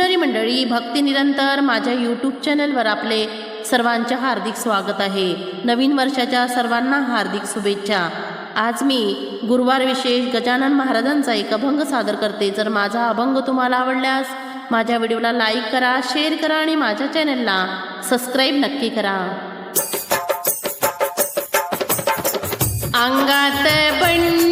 भजनरी मंडळी भक्ती निरंतर माझ्या यूट्यूब चॅनलवर आपले सर्वांचे हार्दिक स्वागत आहे. नवीन वर्षाच्या सर्वांना हार्दिक शुभेच्छा. आज मी गुरुवार विशेष गजानन महाराजांचा एक अभंग सादर करते. जर माझा अभंग तुम्हाला आवडल्यास माझ्या व्हिडिओला लाईक करा शेअर करा आणि माझ्या चॅनलला सबस्क्राईब नक्की करा. अंगात बंड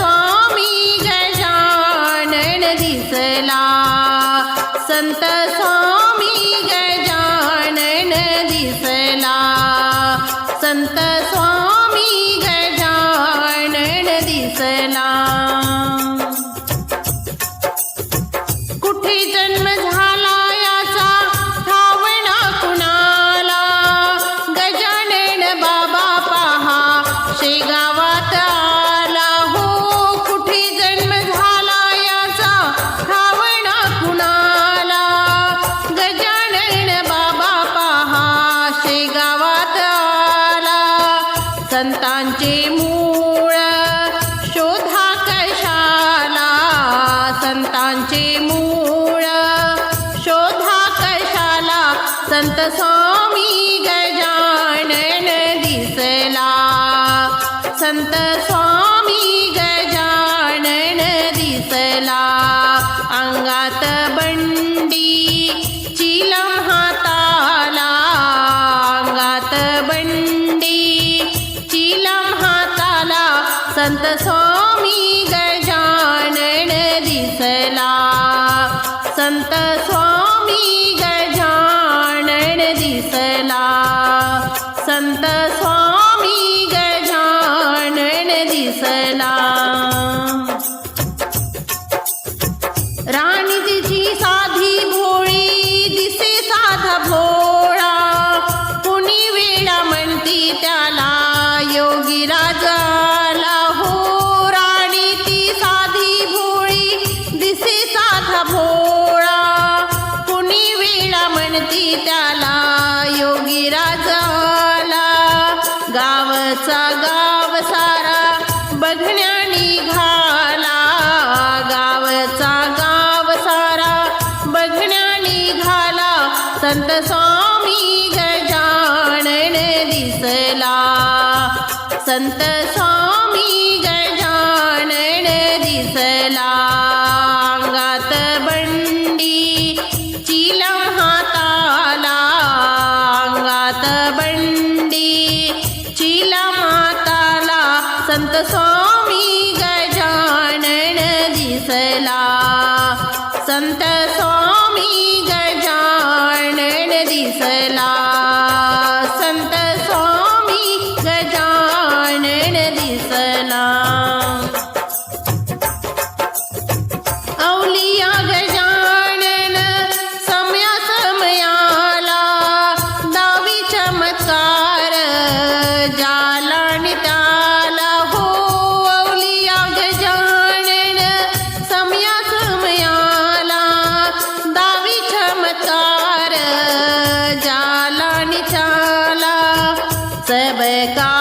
स्वामी गजानन दिसला. संत स्वामी गजानन दिसला. संत स्वामी संतांचे मूळ. शोधा कशाला? संतांचे मूळ. शोधा कशाला? संत स्वामी गजानन दिसला. संत स्वामी गजानन दिसला. अंगात बंडी संत स्वामी गजानन दिसला। संत स्वामी गजानन दिसला। संत स्वामी आमचा गाव सारा बघण्या निघाला गावचा गाव सारा बघण्या निघाला संत स्वामी गजानन दिसला. संत स्वामी गजानन दिसला. संत स्वामी America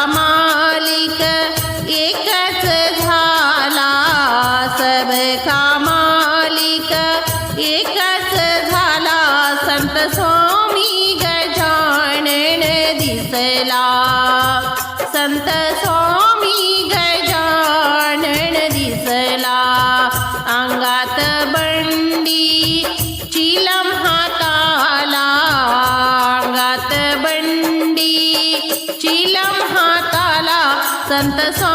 ಸಂತಸೋ